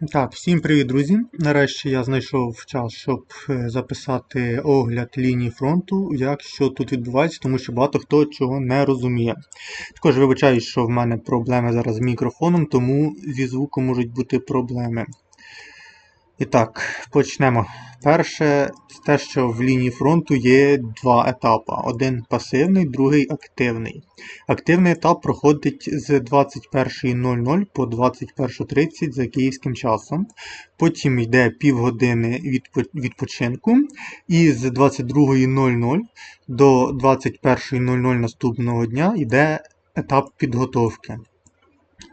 Так, всім привіт, друзі! Нарешті я знайшов час, щоб е, записати огляд лінії фронту, як що тут відбувається, тому що багато хто чого не розуміє. Також вибачаю, що в мене проблеми зараз з мікрофоном, тому зі звуком можуть бути проблеми. І так, почнемо. Перше, те, що в лінії фронту є два етапи: один пасивний, другий активний. Активний етап проходить з 21.00 по 21.30 за київським часом. Потім йде півгодини відпочинку. І з 22.00 до 21.00 наступного дня йде етап підготовки.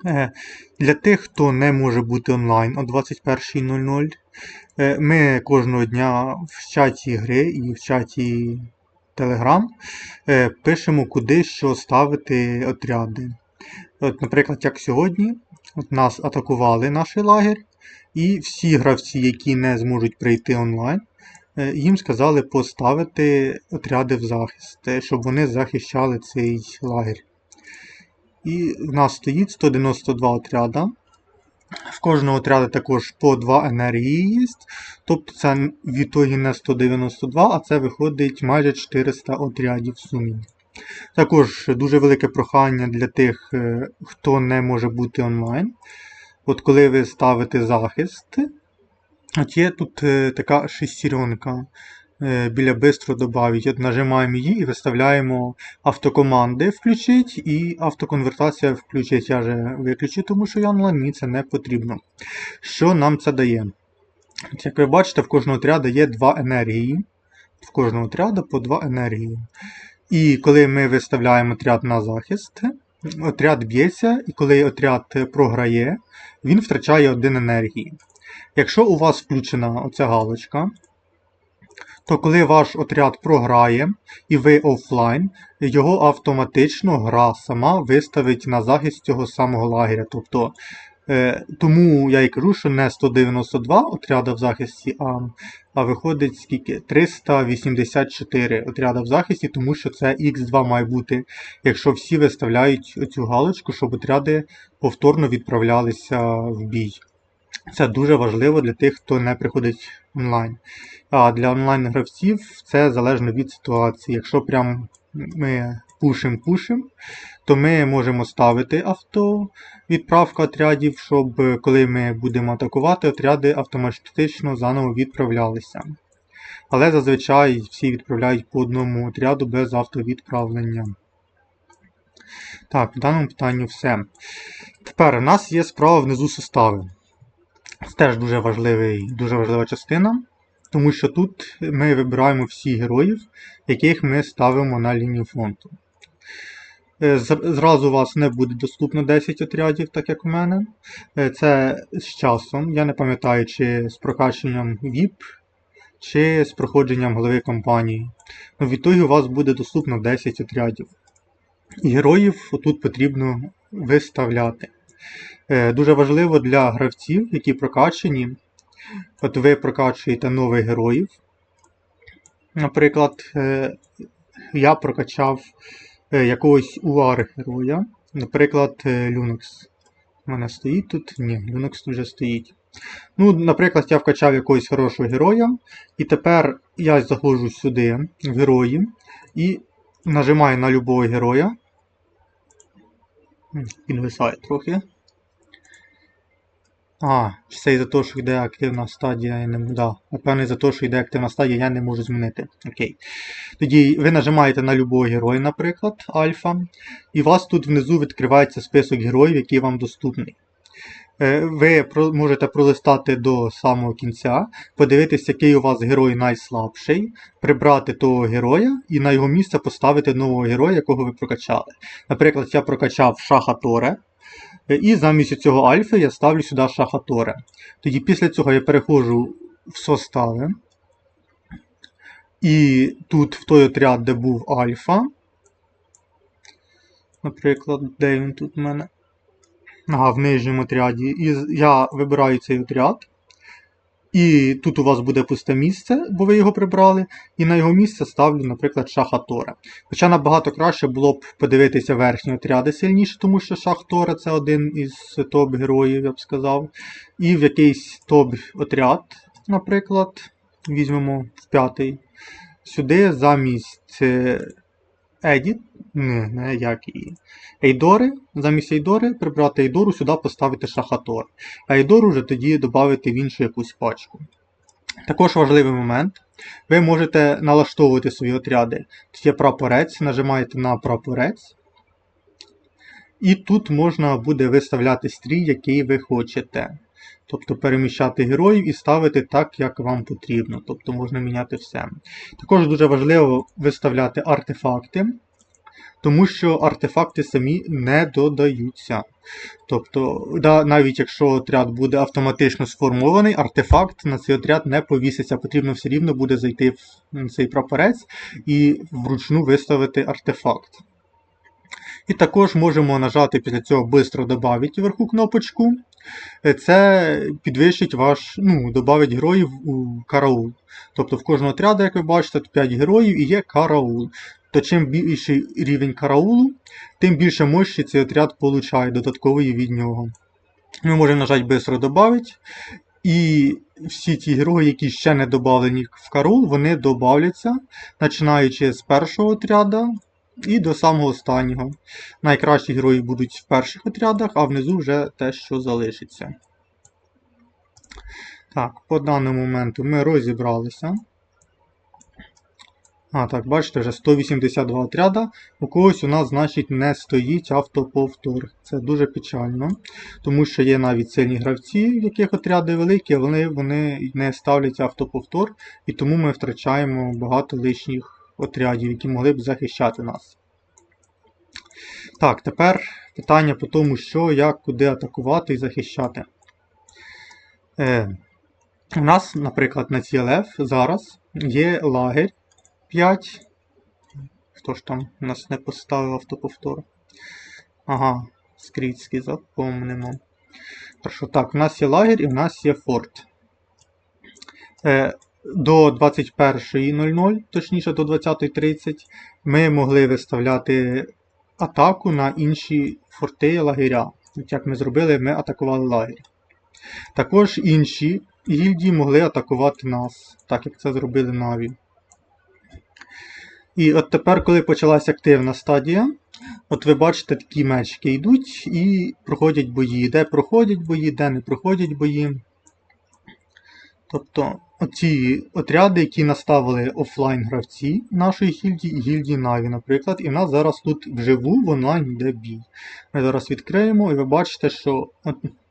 Е, Для тих, хто не може бути онлайн о 21.00, е, ми кожного дня в чаті гри і в чаті Telegram е, пишемо, куди що ставити отряди. От, наприклад, як сьогодні, от нас атакували наш лагерь, і всі гравці, які не зможуть прийти онлайн, їм сказали поставити отряди в захист, щоб вони захищали цей лагерь. І в нас стоїть 192 отряда. В кожного отряду також по 2 енергії є. Тобто це в ітогі не 192, а це виходить майже 400 отрядів в сумі. Також дуже велике прохання для тих, е, хто не може бути онлайн. От коли ви ставите захист, от є тут е, така шестеренка біля бистро добавить. Нажимаємо її і виставляємо автокоманди включить і автоконвертація включить. Я вже виключу, тому що я онлайн, мені це не потрібно. Що нам це дає? Як ви бачите, в кожного отряду є 2 енергії. В кожного отряду по 2 енергії. І коли ми виставляємо отряд на захист, отряд б'ється, і коли отряд програє, він втрачає 1 енергії. Якщо у вас включена оця галочка, то коли ваш отряд програє і ви офлайн, його автоматично гра сама виставить на захист цього самого лагеря. Тобто, е, тому я і кажу, що не 192 отряда в захисті, а, а виходить скільки? 384 отряда в захисті, тому що це Х2 має бути, якщо всі виставляють оцю галочку, щоб отряди повторно відправлялися в бій. Це дуже важливо для тих, хто не приходить онлайн. А для онлайн-гравців це залежно від ситуації. Якщо прям ми пушим-пушим, то ми можемо ставити авто відправка отрядів, щоб коли ми будемо атакувати, отряди автоматично заново відправлялися. Але зазвичай всі відправляють по одному отряду без автовідправлення. Так, в даному питанні все. Тепер у нас є справа внизу состави. Теж дуже, важливий, дуже важлива частина, тому що тут ми вибираємо всіх героїв, яких ми ставимо на лінію фронту. Е, Зразу у вас не буде доступно 10 отрядів, так як у мене. Е, Це з часом. Я не пам'ятаю, чи з прокаченням VIP, чи з проходженням голови компанії. Ну, в у вас буде доступно 10 отрядів. І героїв отут потрібно виставляти. Е, Дуже важливо для гравців, які прокачені. От ви прокачуєте нових героїв. Наприклад, е, я прокачав е, якогось UR героя. Наприклад, Linux. У мене стоїть тут? Ні, Linux вже стоїть. Ну, наприклад, я вкачав якогось хорошого героя, і тепер я заходжу сюди, в герої, і нажимаю на любого героя. Він висає трохи. А, це із-за того, що йде активна стадія, я не. Да. Напевно, із-за того, що йде активна стадія, я не можу змінити. Окей. Тоді ви нажимаєте на любого героя, наприклад, альфа, і у вас тут внизу відкривається список героїв, який вам доступний. Е, Ви можете пролистати до самого кінця, подивитися, який у вас герой найслабший, прибрати того героя і на його місце поставити нового героя, якого ви прокачали. Наприклад, я прокачав Шаха Торе. Е, І замість цього альфа я ставлю сюди Шахаторе. Тоді після цього я переходжу в состави. І тут в той отряд, де був альфа. Наприклад, де він тут у мене? Ага, в нижньому отряді. І я вибираю цей отряд. І тут у вас буде пусте місце, бо ви його прибрали, і на його місце ставлю, наприклад, Шахатора. Хоча набагато краще було б подивитися верхні отряди сильніше, тому що Шахтора це один із топ-героїв, я б сказав. І в якийсь топ-отряд, наприклад, візьмемо в п'ятий. Сюди замість е, Не, не як її. Ейдори, замість Ейдори прибрати Ейдору, сюди поставити Шахатор. А Ейдору вже тоді додати в іншу якусь пачку. Також важливий момент. Ви можете налаштовувати свої отряди. Тут є прапорець, нажимаєте на прапорець. І тут можна буде виставляти стрій, який ви хочете. Тобто переміщати героїв і ставити так, як вам потрібно. Тобто можна міняти все. Також дуже важливо виставляти артефакти, тому що артефакти самі не додаються. Тобто, да, навіть якщо отряд буде автоматично сформований, артефакт на цей отряд не повіситься. Потрібно все рівно буде зайти в цей прапорець і вручну виставити артефакт. І також можемо нажати після цього «Бистро добавить вверху кнопочку. Е, Це підвищить ваш, ну, добавить героїв у караул. Тобто в кожного отряду, як ви бачите, 5 героїв і є караул. То чим більший рівень караулу, тим більше мощі цей отряд получає додаткової від нього. Ми можемо нажати «Бистро добавить. І всі ті герої, які ще не додавлені в караул, вони додавляться, починаючи з першого отряду і до самого останнього. Найкращі герої будуть в перших отрядах, а внизу вже те, що залишиться. Так, по даному моменту ми розібралися. А, так, бачите, вже 182 отряда. У когось у нас, значить, не стоїть автоповтор. Це дуже печально. Тому що є навіть сильні гравці, в яких отряди великі, але вони не ставлять автоповтор, і тому ми втрачаємо багато лишніх отрядів, які могли б захищати нас. Так, тепер питання по тому, що, як, куди атакувати і захищати. Е, у нас, наприклад, на CLF зараз є лагерь 5. Хто ж там у нас не поставив автоповтор? Ага, скрітський запомнимо. Хорошо, так, у нас є лагерь і у нас є форт. Е, до 21.00, точніше до 20.30, ми могли виставляти атаку на інші форти лагеря. От Як ми зробили, ми атакували лагерь. Також інші гільдії могли атакувати нас, так як це зробили Наві. І от тепер, коли почалася активна стадія, от ви бачите, такі мечки йдуть і проходять бої. Де проходять бої, де не проходять бої. Тобто оці отряди, які наставили офлайн гравці нашої гільдії і гільдії Наві, наприклад, і в нас зараз тут вживу в онлайн йде бій. Ми зараз відкриємо і ви бачите, що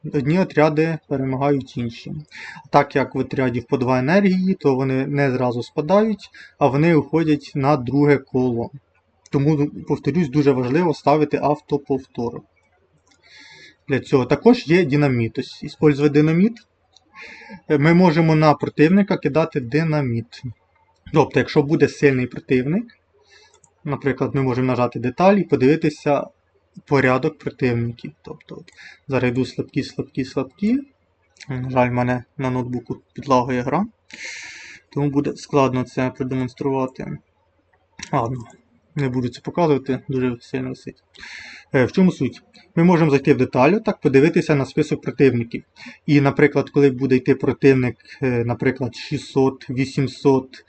одні отряди перемагають інші. Так як в отрядів по 2 енергії, то вони не зразу спадають, а вони уходять на друге коло. Тому, повторюсь, дуже важливо ставити автоповтор. Для цього також є динаміт. Ось, Іспользувати динаміт. Ми можемо на противника кидати динаміт. Тобто, якщо буде сильний противник, наприклад, ми можемо нажати деталь і подивитися порядок противників. Тобто, зараз йду слабкі, слабкі, слабкі. На жаль, в мене на ноутбуку підлагує гра. Тому буде складно це продемонструвати. Ладно, не буду це показувати, дуже сильно висить. Е, В чому суть? Ми можемо зайти в деталю, так подивитися на список противників. І, наприклад, коли буде йти противник, е, наприклад, 600, 800, е,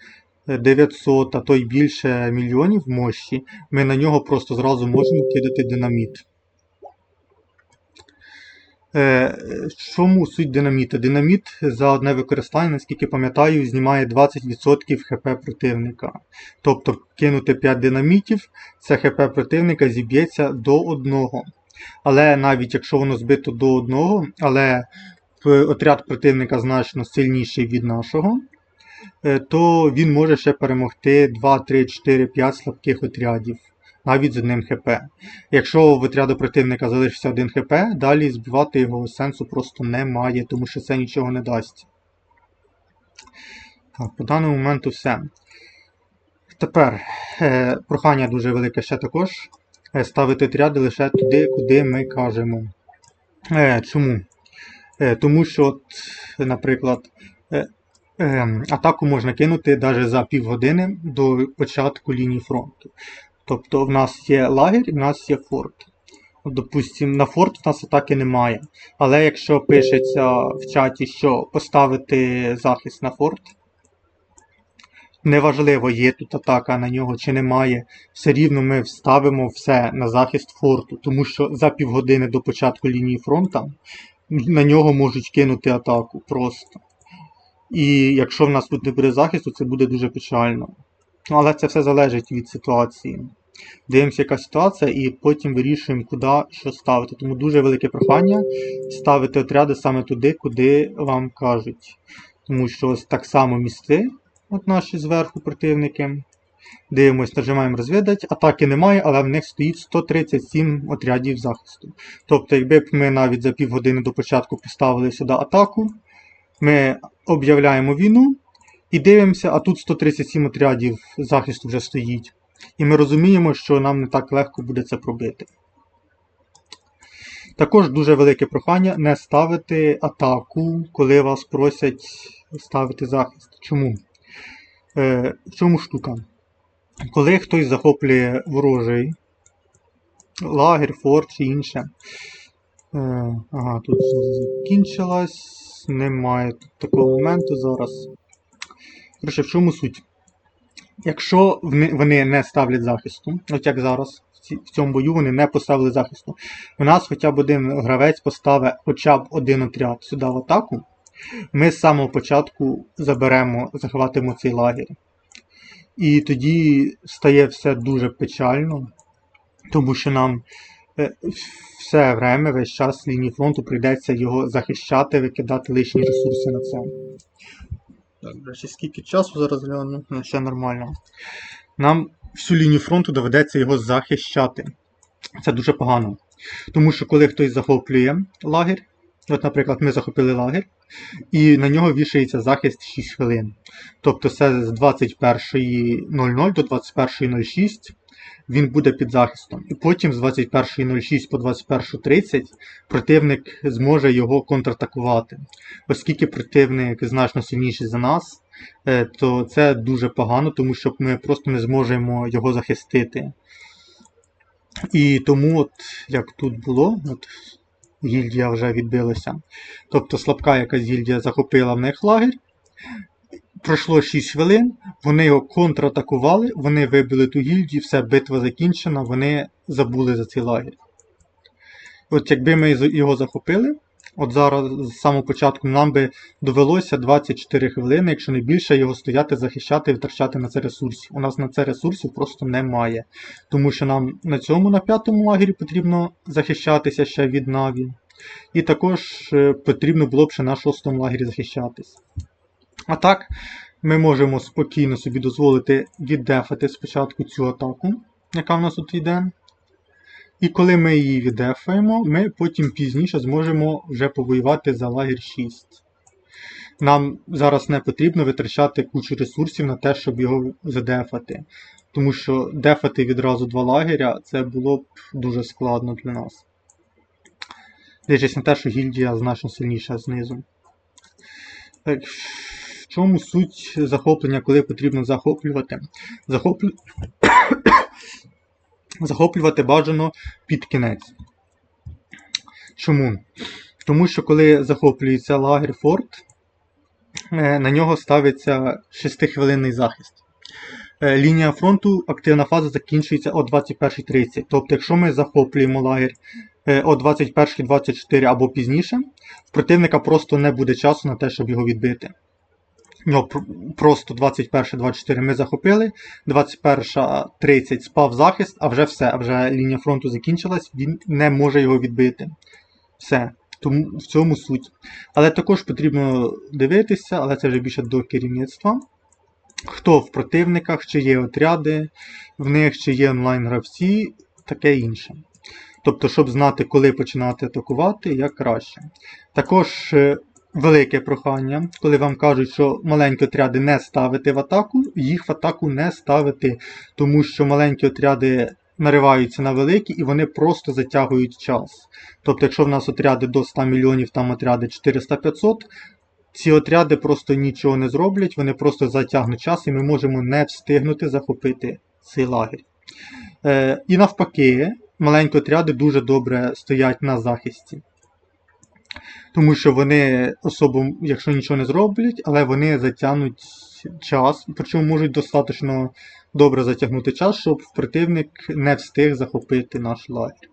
900, а то й більше мільйонів мощі, ми на нього просто зразу можемо кидати динаміт. Е, Чому суть динаміта? Динаміт за одне використання, наскільки пам'ятаю, знімає 20% ХП противника. Тобто кинути 5 динамітів, це ХП противника зіб'ється до одного. Але навіть якщо воно збито до одного, але отряд противника значно сильніший від нашого, е, то він може ще перемогти 2, 3, 4, 5 слабких отрядів. Навіть з одним ХП. Якщо в отряду противника залишиться один ХП, далі збивати його сенсу просто немає, тому що це нічого не дасть. Так, По даному моменту все. Тепер е, прохання дуже велике ще також. Е, ставити отряди лише туди, куди ми кажемо. Е, Чому? Е, Тому що, от, наприклад, е, е, атаку можна кинути навіть за півгодини до початку лінії фронту. Тобто в нас є лагерь і в нас є форт. От, Допустим, на форт в нас атаки немає. Але якщо пишеться в чаті, що поставити захист на форт, неважливо, є тут атака на нього чи немає, все рівно ми вставимо все на захист форту, тому що за півгодини до початку лінії фронту на нього можуть кинути атаку просто. І якщо в нас тут не буде захисту, це буде дуже печально. Ну, але це все залежить від ситуації. Дивимося, яка ситуація, і потім вирішуємо, куди що ставити. Тому дуже велике прохання ставити отряди саме туди, куди вам кажуть. Тому що ось так само місти, от наші зверху противники. Дивимось, нажимаємо розвідати. Атаки немає, але в них стоїть 137 отрядів захисту. Тобто, якби б ми навіть за півгодини до початку поставили сюди атаку, ми об'являємо війну і дивимося, а тут 137 отрядів захисту вже стоїть. І ми розуміємо, що нам не так легко буде це пробити. Також дуже велике прохання не ставити атаку, коли вас просять ставити захист. Чому? Е, В чому штука? Коли хтось захоплює ворожий лагерь, форт чи інше. Е, ага, тут закінчилась. Немає тут такого моменту зараз. Коротше, в чому суть? Якщо вони не ставлять захисту, от як зараз, в цьому бою вони не поставили захисту, у нас хоча б один гравець поставить хоча б один отряд сюди в атаку, ми з самого початку заберемо, захватимо цей лагерь. І тоді стає все дуже печально, тому що нам все время, весь час лінії фронту прийдеться його захищати, викидати лишні ресурси на це. Так, до речі, скільки часу зараз гляну? Ну, ще нормально. Нам всю лінію фронту доведеться його захищати. Це дуже погано. Тому що коли хтось захоплює лагерь, от, наприклад, ми захопили лагерь, і на нього вішається захист 6 хвилин. Тобто це з 21.00 до 21.06 він буде під захистом. І потім з 21.06 по 21.30 противник зможе його контратакувати. Оскільки противник значно сильніший за нас, е, то це дуже погано, тому що ми просто не зможемо його захистити. І тому, от, як тут було, от, гільдія вже відбилася. Тобто слабка якась гільдія захопила в них лагерь. Пройшло 6 хвилин, вони його контратакували, вони вибили ту гільдію, все, битва закінчена, вони забули за цей лагерь. От якби ми його захопили, от зараз з самого початку нам би довелося 24 хвилини, якщо не більше, його стояти, захищати і витрачати на це ресурсів. У нас на це ресурсів просто немає. Тому що нам на цьому, на п'ятому лагері потрібно захищатися ще від Наві. І також е, потрібно було б ще на шостому лагері захищатись. А так, ми можемо спокійно собі дозволити віддефати спочатку цю атаку, яка в нас тут йде. І коли ми її віддефаємо, ми потім пізніше зможемо вже повоювати за лагер 6. Нам зараз не потрібно витрачати кучу ресурсів на те, щоб його задефати. Тому що дефати відразу два лагеря це було б дуже складно для нас. Дивлячись на те, що гільдія значно сильніша знизу. Так, чому суть захоплення, коли потрібно захоплювати? Захоплю... захоплювати бажано під кінець. Чому? Тому що коли захоплюється лагер форт, е, на нього ставиться 6-хвилинний захист. Е, Лінія фронту, активна фаза закінчується о 21.30. Тобто, якщо ми захоплюємо лагер е, о 21.24 або пізніше, в противника просто не буде часу на те, щоб його відбити. У нього просто 21-24 ми захопили, 21.30 спав захист, а вже все, а вже лінія фронту закінчилась, він не може його відбити. Все. Тому в цьому суть. Але також потрібно дивитися, але це вже більше до керівництва. Хто в противниках, чи є отряди в них, чи є онлайн-гравці, таке інше. Тобто, щоб знати, коли починати атакувати, як краще. Також е, велике прохання, коли вам кажуть, що маленькі отряди не ставити в атаку, їх в атаку не ставити, тому що маленькі отряди нариваються на великі і вони просто затягують час. Тобто, якщо в нас отряди до 100 мільйонів, там отряди 400-500, ці отряди просто нічого не зроблять, вони просто затягнуть час, і ми можемо не встигнути захопити цей лагерь. Е, і навпаки, маленькі отряди дуже добре стоять на захисті. Тому що вони особо, якщо нічого не зроблять, але вони затягнуть час, причому можуть достатньо добре затягнути час, щоб противник не встиг захопити наш лагерь.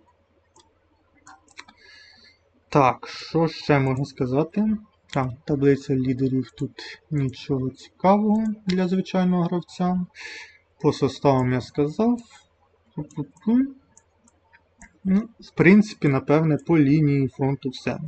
Так, що ще можна сказати? Так, таблиця лідерів тут нічого цікавого для звичайного гравця. По составам я сказав. Ну, в принципі, напевне, по лінії фронту все.